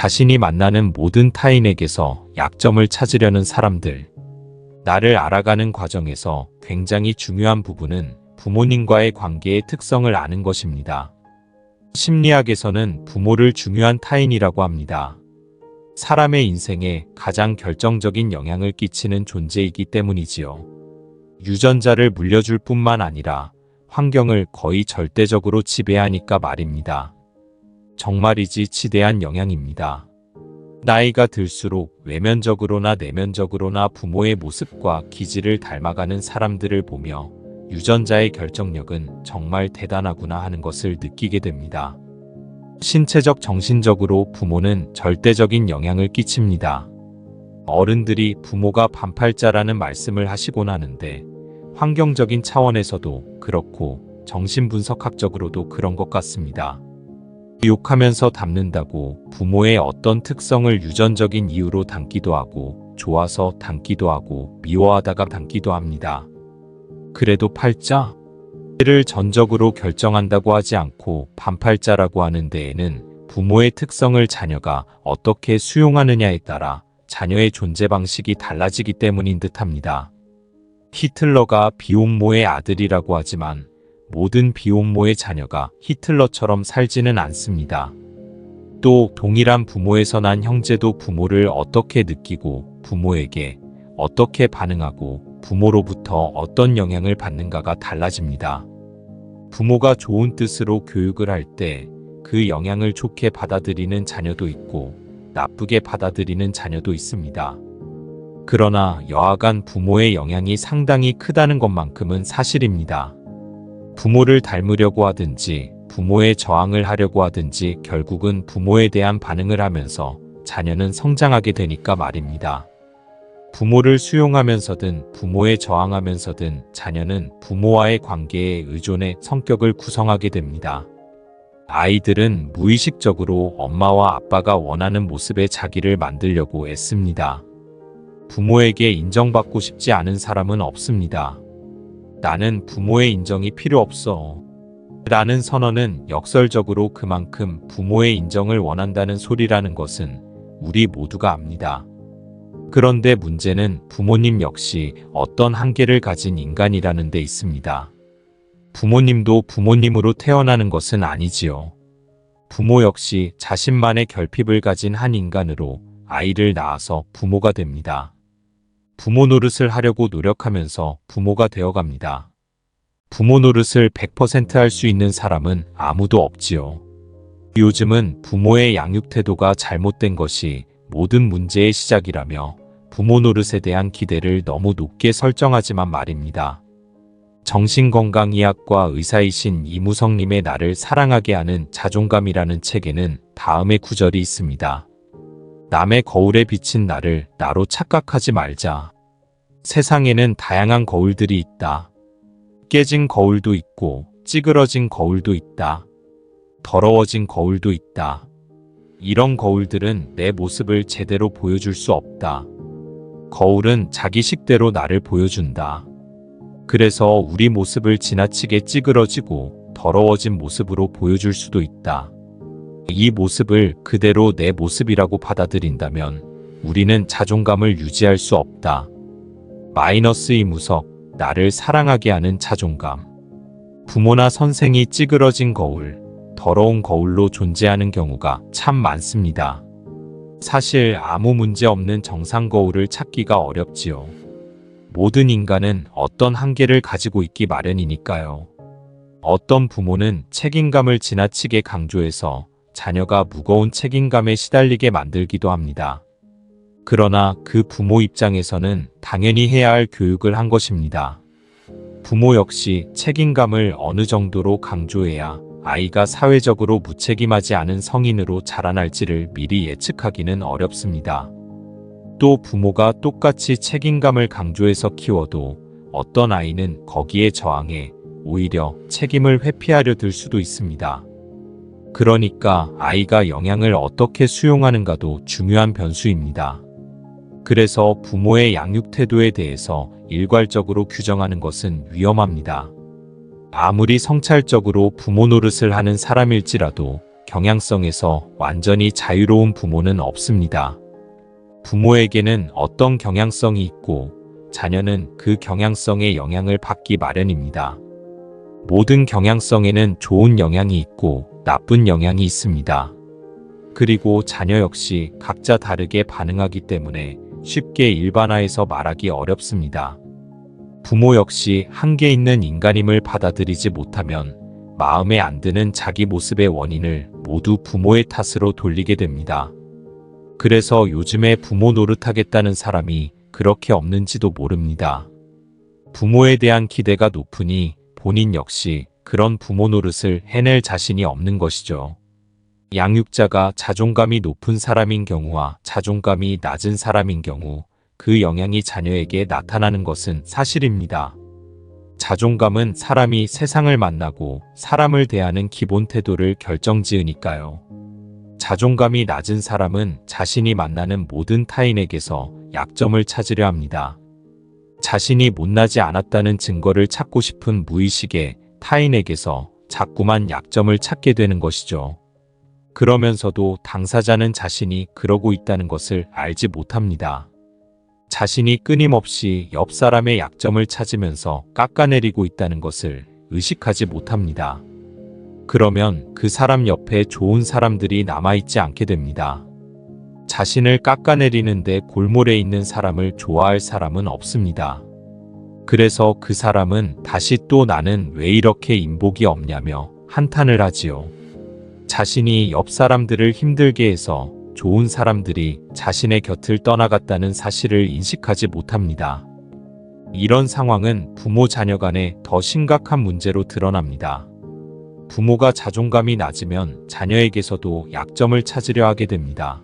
자신이 만나는 모든 타인에게서 약점을 찾으려는 사람들. 나를 알아가는 과정에서 굉장히 중요한 부분은 부모님과의 관계의 특성을 아는 것입니다. 심리학에서는 부모를 중요한 타인이라고 합니다. 사람의 인생에 가장 결정적인 영향을 끼치는 존재이기 때문이지요. 유전자를 물려줄 뿐만 아니라 환경을 거의 절대적으로 지배하니까 말입니다. 정말이지 지대한 영향입니다. 나이가 들수록 외면적으로나 내면적으로나 부모의 모습과 기질을 닮아가는 사람들을 보며 유전자의 결정력은 정말 대단하구나 하는 것을 느끼게 됩니다. 신체적, 정신적으로 부모는 절대적인 영향을 끼칩니다. 어른들이 부모가 반팔자라는 말씀을 하시곤 하는데 환경적인 차원에서도 그렇고 정신분석학적으로도 그런 것 같습니다. 욕하면서 담는다고 부모의 어떤 특성을 유전적인 이유로 담기도 하고 좋아서 담기도 하고 미워하다가 담기도 합니다. 그래도 팔자? 를 전적으로 결정한다고 하지 않고 반팔자라고 하는 데에는 부모의 특성을 자녀가 어떻게 수용하느냐에 따라 자녀의 존재 방식이 달라지기 때문인 듯합니다. 히틀러가 비혼모의 아들이라고 하지만 모든 비혼모의 자녀가 히틀러처럼 살지는 않습니다. 또 동일한 부모에서 난 형제도 부모를 어떻게 느끼고 부모에게 어떻게 반응하고 부모로부터 어떤 영향을 받는가가 달라집니다. 부모가 좋은 뜻으로 교육을 할 때 그 영향을 좋게 받아들이는 자녀도 있고 나쁘게 받아들이는 자녀도 있습니다. 그러나 여하간 부모의 영향이 상당히 크다는 것만큼은 사실입니다. 부모를 닮으려고 하든지 부모의 저항을 하려고 하든지 결국은 부모에 대한 반응을 하면서 자녀는 성장하게 되니까 말입니다. 부모를 수용하면서든 부모에 저항하면서든 자녀는 부모와의 관계에 의존해 성격을 구성하게 됩니다. 아이들은 무의식적으로 엄마와 아빠가 원하는 모습의 자기를 만들려고 애씁니다. 부모에게 인정받고 싶지 않은 사람은 없습니다. 나는 부모의 인정이 필요 없어. 라는 선언은 역설적으로 그만큼 부모의 인정을 원한다는 소리라는 것은 우리 모두가 압니다. 그런데 문제는 부모님 역시 어떤 한계를 가진 인간이라는 데 있습니다. 부모님도 부모님으로 태어나는 것은 아니지요. 부모 역시 자신만의 결핍을 가진 한 인간으로 아이를 낳아서 부모가 됩니다. 부모 노릇을 하려고 노력하면서 부모가 되어갑니다. 부모 노릇을 100%할 수 있는 사람은 아무도 없지요. 요즘은 부모의 양육 태도가 잘못된 것이 모든 문제의 시작이라며 부모 노릇에 대한 기대를 너무 높게 설정하지만 말입니다. 정신건강의학과 의사이신 이무성님의 나를 사랑하게 하는 자존감이라는 책에는 다음의 구절이 있습니다. 남의 거울에 비친 나를 나로 착각하지 말자. 세상에는 다양한 거울들이 있다. 깨진 거울도 있고 찌그러진 거울도 있다. 더러워진 거울도 있다. 이런 거울들은 내 모습을 제대로 보여줄 수 없다. 거울은 자기 식대로 나를 보여준다. 그래서 우리 모습을 지나치게 찌그러지고 더러워진 모습으로 보여줄 수도 있다. 이 모습을 그대로 내 모습이라고 받아들인다면 우리는 자존감을 유지할 수 없다. 마이너스 이무석, 나를 사랑하게 하는 자존감. 부모나 선생이 찌그러진 거울, 더러운 거울로 존재하는 경우가 참 많습니다. 사실 아무 문제 없는 정상 거울을 찾기가 어렵지요. 모든 인간은 어떤 한계를 가지고 있기 마련이니까요. 어떤 부모는 책임감을 지나치게 강조해서 자녀가 무거운 책임감에 시달리게 만들기도 합니다. 그러나 그 부모 입장에서는 당연히 해야 할 교육을 한 것입니다. 부모 역시 책임감을 어느 정도로 강조해야 아이가 사회적으로 무책임하지 않은 성인으로 자라날지를 미리 예측하기는 어렵습니다. 또 부모가 똑같이 책임감을 강조해서 키워도 어떤 아이는 거기에 저항해 오히려 책임을 회피하려 들 수도 있습니다. 그러니까 아이가 영향을 어떻게 수용하는가도 중요한 변수입니다. 그래서 부모의 양육 태도에 대해서 일괄적으로 규정하는 것은 위험합니다. 아무리 성찰적으로 부모 노릇을 하는 사람일지라도 경향성에서 완전히 자유로운 부모는 없습니다. 부모에게는 어떤 경향성이 있고 자녀는 그 경향성의 영향을 받기 마련입니다. 모든 경향성에는 좋은 영향이 있고 나쁜 영향이 있습니다. 그리고 자녀 역시 각자 다르게 반응하기 때문에 쉽게 일반화해서 말하기 어렵습니다. 부모 역시 한계 있는 인간임을 받아들이지 못하면 마음에 안 드는 자기 모습의 원인을 모두 부모의 탓으로 돌리게 됩니다. 그래서 요즘에 부모 노릇하겠다는 사람이 그렇게 없는지도 모릅니다. 부모에 대한 기대가 높으니 본인 역시 그런 부모 노릇을 해낼 자신이 없는 것이죠. 양육자가 자존감이 높은 사람인 경우와 자존감이 낮은 사람인 경우 그 영향이 자녀에게 나타나는 것은 사실입니다. 자존감은 사람이 세상을 만나고 사람을 대하는 기본 태도를 결정지으니까요. 자존감이 낮은 사람은 자신이 만나는 모든 타인에게서 약점을 찾으려 합니다. 자신이 못나지 않았다는 증거를 찾고 싶은 무의식에 타인에게서 자꾸만 약점을 찾게 되는 것이죠. 그러면서도 당사자는 자신이 그러고 있다는 것을 알지 못합니다. 자신이 끊임없이 옆 사람의 약점을 찾으면서 깎아내리고 있다는 것을 의식하지 못합니다. 그러면 그 사람 옆에 좋은 사람들이 남아있지 않게 됩니다. 자신을 깎아내리는데 골몰에 있는 사람을 좋아할 사람은 없습니다. 그래서 그 사람은 다시 또 나는 왜 이렇게 인복이 없냐며 한탄을 하지요. 자신이 옆 사람들을 힘들게 해서 좋은 사람들이 자신의 곁을 떠나갔다는 사실을 인식하지 못합니다. 이런 상황은 부모 자녀 간에 더 심각한 문제로 드러납니다. 부모가 자존감이 낮으면 자녀에게서도 약점을 찾으려 하게 됩니다.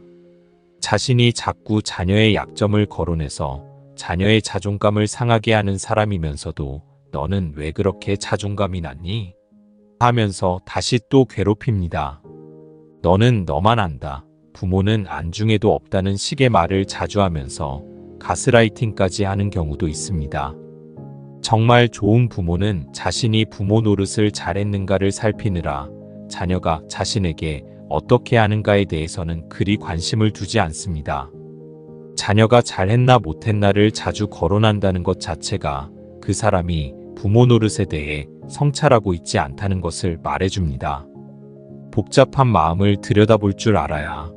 자신이 자꾸 자녀의 약점을 거론해서 자녀의 자존감을 상하게 하는 사람이면서도 너는 왜 그렇게 자존감이 낮니? 하면서 다시 또 괴롭힙니다. 너는 너만 안다. 부모는 안중에도 없다는 식의 말을 자주 하면서 가스라이팅까지 하는 경우도 있습니다. 정말 좋은 부모는 자신이 부모 노릇을 잘했는가를 살피느라 자녀가 자신에게 어떻게 하는가에 대해서는 그리 관심을 두지 않습니다. 자녀가 잘했나 못했나를 자주 거론한다는 것 자체가 그 사람이 부모 노릇에 대해 성찰하고 있지 않다는 것을 말해줍니다. 복잡한 마음을 들여다볼 줄 알아야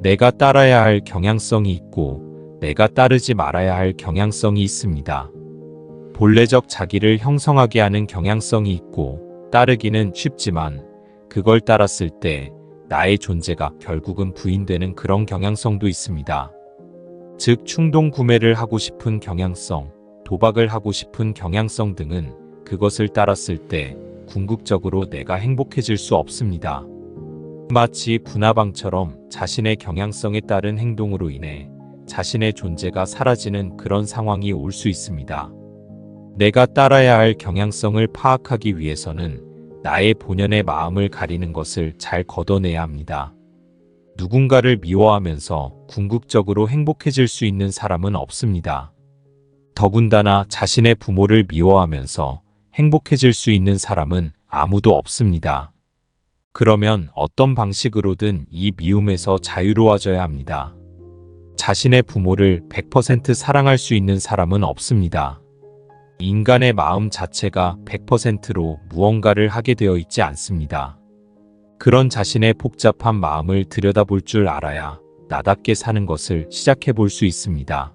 내가 따라야 할 경향성이 있고 내가 따르지 말아야 할 경향성이 있습니다. 본래적 자기를 형성하게 하는 경향성이 있고 따르기는 쉽지만 그걸 따랐을 때 나의 존재가 결국은 부인되는 그런 경향성도 있습니다. 즉 충동 구매를 하고 싶은 경향성, 도박을 하고 싶은 경향성 등은 그것을 따랐을 때 궁극적으로 내가 행복해질 수 없습니다. 마치 분화방처럼 자신의 경향성에 따른 행동으로 인해 자신의 존재가 사라지는 그런 상황이 올 수 있습니다. 내가 따라야 할 경향성을 파악하기 위해서는 나의 본연의 마음을 가리는 것을 잘 걷어내야 합니다. 누군가를 미워하면서 궁극적으로 행복해질 수 있는 사람은 없습니다. 더군다나 자신의 부모를 미워하면서 행복해질 수 있는 사람은 아무도 없습니다. 그러면 어떤 방식으로든 이 미움에서 자유로워져야 합니다. 자신의 부모를 100% 사랑할 수 있는 사람은 없습니다. 인간의 마음 자체가 100%로 무언가를 하게 되어 있지 않습니다. 그런 자신의 복잡한 마음을 들여다볼 줄 알아야 나답게 사는 것을 시작해 볼 수 있습니다.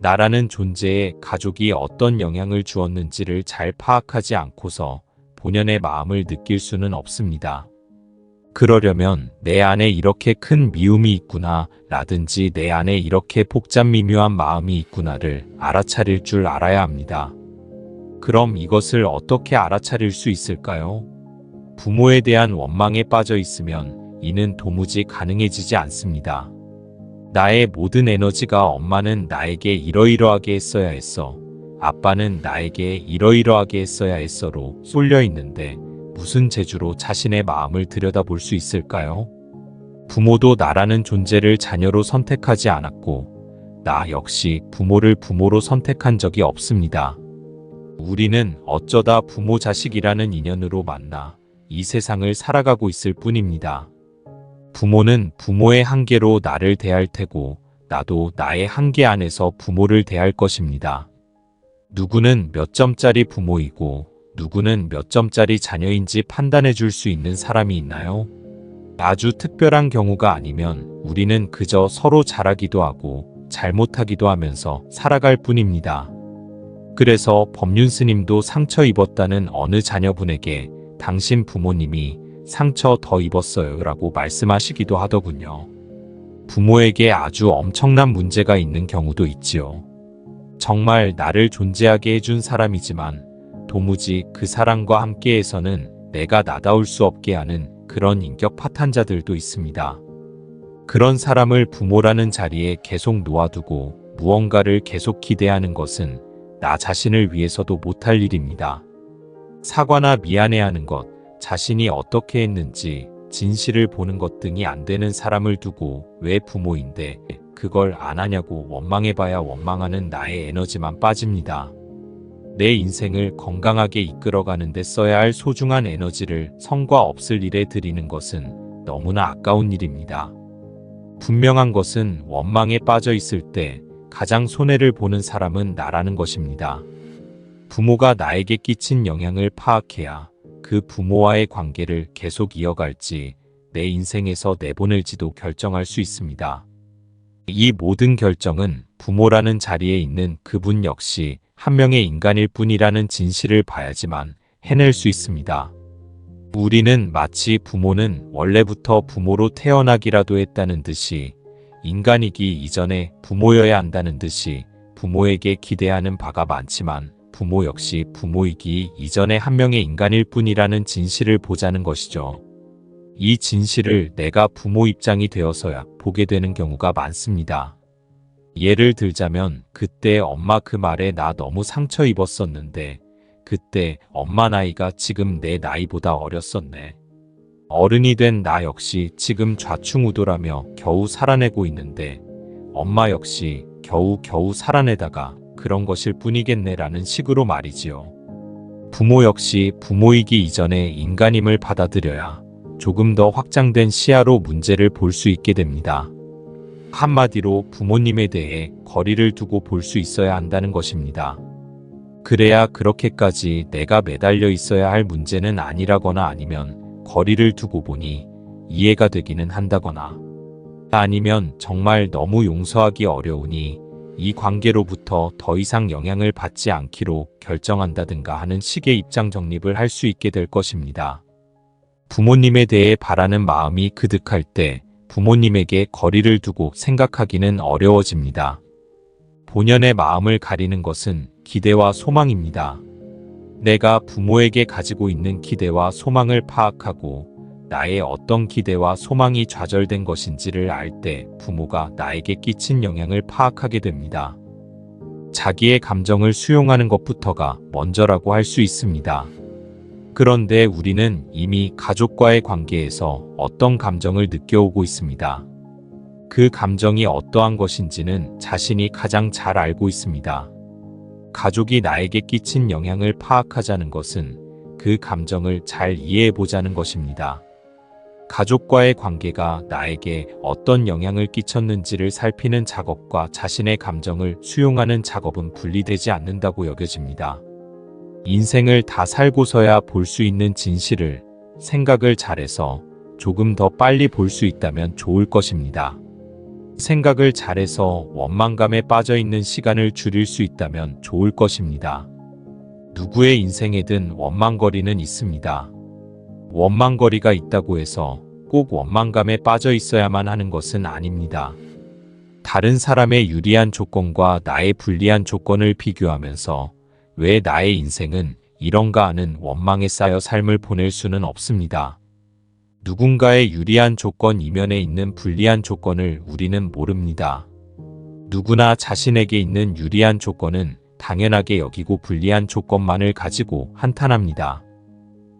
나라는 존재에 가족이 어떤 영향을 주었는지를 잘 파악하지 않고서 본연의 마음을 느낄 수는 없습니다. 그러려면 내 안에 이렇게 큰 미움이 있구나 라든지 내 안에 이렇게 복잡 미묘한 마음이 있구나를 알아차릴 줄 알아야 합니다. 그럼 이것을 어떻게 알아차릴 수 있을까요? 부모에 대한 원망에 빠져 있으면 이는 도무지 가능해지지 않습니다. 나의 모든 에너지가 엄마는 나에게 이러이러하게 했어야 했어. 아빠는 나에게 이러이러하게 했어야 했어로 쏠려 있는데 무슨 재주로 자신의 마음을 들여다볼 수 있을까요? 부모도 나라는 존재를 자녀로 선택하지 않았고, 나 역시 부모를 부모로 선택한 적이 없습니다. 우리는 어쩌다 부모 자식이라는 인연으로 만나 이 세상을 살아가고 있을 뿐입니다. 부모는 부모의 한계로 나를 대할 테고 나도 나의 한계 안에서 부모를 대할 것입니다. 누구는 몇 점짜리 부모이고 누구는 몇 점짜리 자녀인지 판단해 줄 수 있는 사람이 있나요? 아주 특별한 경우가 아니면 우리는 그저 서로 잘하기도 하고 잘못하기도 하면서 살아갈 뿐입니다. 그래서 법륜 스님도 상처 입었다는 어느 자녀분에게 당신 부모님이 상처 더 입었어요 라고 말씀하시기도 하더군요. 부모에게 아주 엄청난 문제가 있는 경우도 있지요. 정말 나를 존재하게 해준 사람이지만 도무지 그 사람과 함께해서는 내가 나다울 수 없게 하는 그런 인격 파탄자들도 있습니다. 그런 사람을 부모라는 자리에 계속 놓아두고 무언가를 계속 기대하는 것은 나 자신을 위해서도 못할 일입니다. 사과나 미안해하는 것, 자신이 어떻게 했는지 진실을 보는 것 등이 안 되는 사람을 두고 왜 부모인데 그걸 안 하냐고 원망해봐야 원망하는 나의 에너지만 빠집니다. 내 인생을 건강하게 이끌어가는데 써야 할 소중한 에너지를 성과 없을 일에 들이는 것은 너무나 아까운 일입니다. 분명한 것은 원망에 빠져 있을 때 가장 손해를 보는 사람은 나라는 것입니다. 부모가 나에게 끼친 영향을 파악해야 그 부모와의 관계를 계속 이어갈지 내 인생에서 내보낼지도 결정할 수 있습니다. 이 모든 결정은 부모라는 자리에 있는 그분 역시 한 명의 인간일 뿐이라는 진실을 봐야지만 해낼 수 있습니다. 우리는 마치 부모는 원래부터 부모로 태어나기라도 했다는 듯이 인간이기 이전에 부모여야 한다는 듯이 부모에게 기대하는 바가 많지만 부모 역시 부모이기 이전에 한 명의 인간일 뿐이라는 진실을 보자는 것이죠. 이 진실을 내가 부모 입장이 되어서야 보게 되는 경우가 많습니다. 예를 들자면 그때 엄마 그 말에 나 너무 상처 입었었는데 그때 엄마 나이가 지금 내 나이보다 어렸었네. 어른이 된 나 역시 지금 좌충우돌하며 겨우 살아내고 있는데 엄마 역시 겨우 겨우 살아내다가 그런 것일 뿐이겠네라는 식으로 말이지요. 부모 역시 부모이기 이전에 인간임을 받아들여야 조금 더 확장된 시야로 문제를 볼 수 있게 됩니다. 한마디로 부모님에 대해 거리를 두고 볼 수 있어야 한다는 것입니다. 그래야 그렇게까지 내가 매달려 있어야 할 문제는 아니라거나 아니면 거리를 두고 보니 이해가 되기는 한다거나 아니면 정말 너무 용서하기 어려우니 이 관계로부터 더 이상 영향을 받지 않기로 결정한다든가 하는 식의 입장 정립을 할 수 있게 될 것입니다. 부모님에 대해 바라는 마음이 그득할 때 부모님에게 거리를 두고 생각하기는 어려워집니다. 본연의 마음을 가리는 것은 기대와 소망입니다. 내가 부모에게 가지고 있는 기대와 소망을 파악하고 나의 어떤 기대와 소망이 좌절된 것인지를 알 때 부모가 나에게 끼친 영향을 파악하게 됩니다. 자기의 감정을 수용하는 것부터가 먼저라고 할 수 있습니다. 그런데 우리는 이미 가족과의 관계에서 어떤 감정을 느껴오고 있습니다. 그 감정이 어떠한 것인지는 자신이 가장 잘 알고 있습니다. 가족이 나에게 끼친 영향을 파악하자는 것은 그 감정을 잘 이해해 보자는 것입니다. 가족과의 관계가 나에게 어떤 영향을 끼쳤는지를 살피는 작업과 자신의 감정을 수용하는 작업은 분리되지 않는다고 여겨집니다. 인생을 다 살고서야 볼 수 있는 진실을 생각을 잘해서 조금 더 빨리 볼 수 있다면 좋을 것입니다. 생각을 잘해서 원망감에 빠져 있는 시간을 줄일 수 있다면 좋을 것입니다. 누구의 인생에든 원망거리는 있습니다. 원망거리가 있다고 해서 꼭 원망감에 빠져 있어야만 하는 것은 아닙니다. 다른 사람의 유리한 조건과 나의 불리한 조건을 비교하면서 왜 나의 인생은 이런가 하는 원망에 쌓여 삶을 보낼 수는 없습니다. 누군가의 유리한 조건 이면에 있는 불리한 조건을 우리는 모릅니다. 누구나 자신에게 있는 유리한 조건은 당연하게 여기고 불리한 조건만을 가지고 한탄합니다.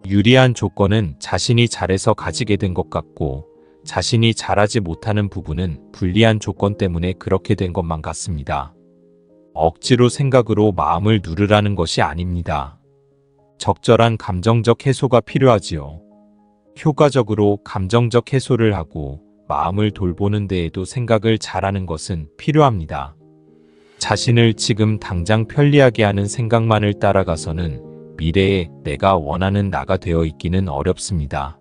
유리한 조건은 자신이 잘해서 가지게 된 것 같고 자신이 잘하지 못하는 부분은 불리한 조건 때문에 그렇게 된 것만 같습니다. 억지로 생각으로 마음을 누르라는 것이 아닙니다. 적절한 감정적 해소가 필요하지요. 효과적으로 감정적 해소를 하고 마음을 돌보는 데에도 생각을 잘하는 것은 필요합니다. 자신을 지금 당장 편리하게 하는 생각만을 따라가서는 미래에 내가 원하는 나가 되어 있기는 어렵습니다.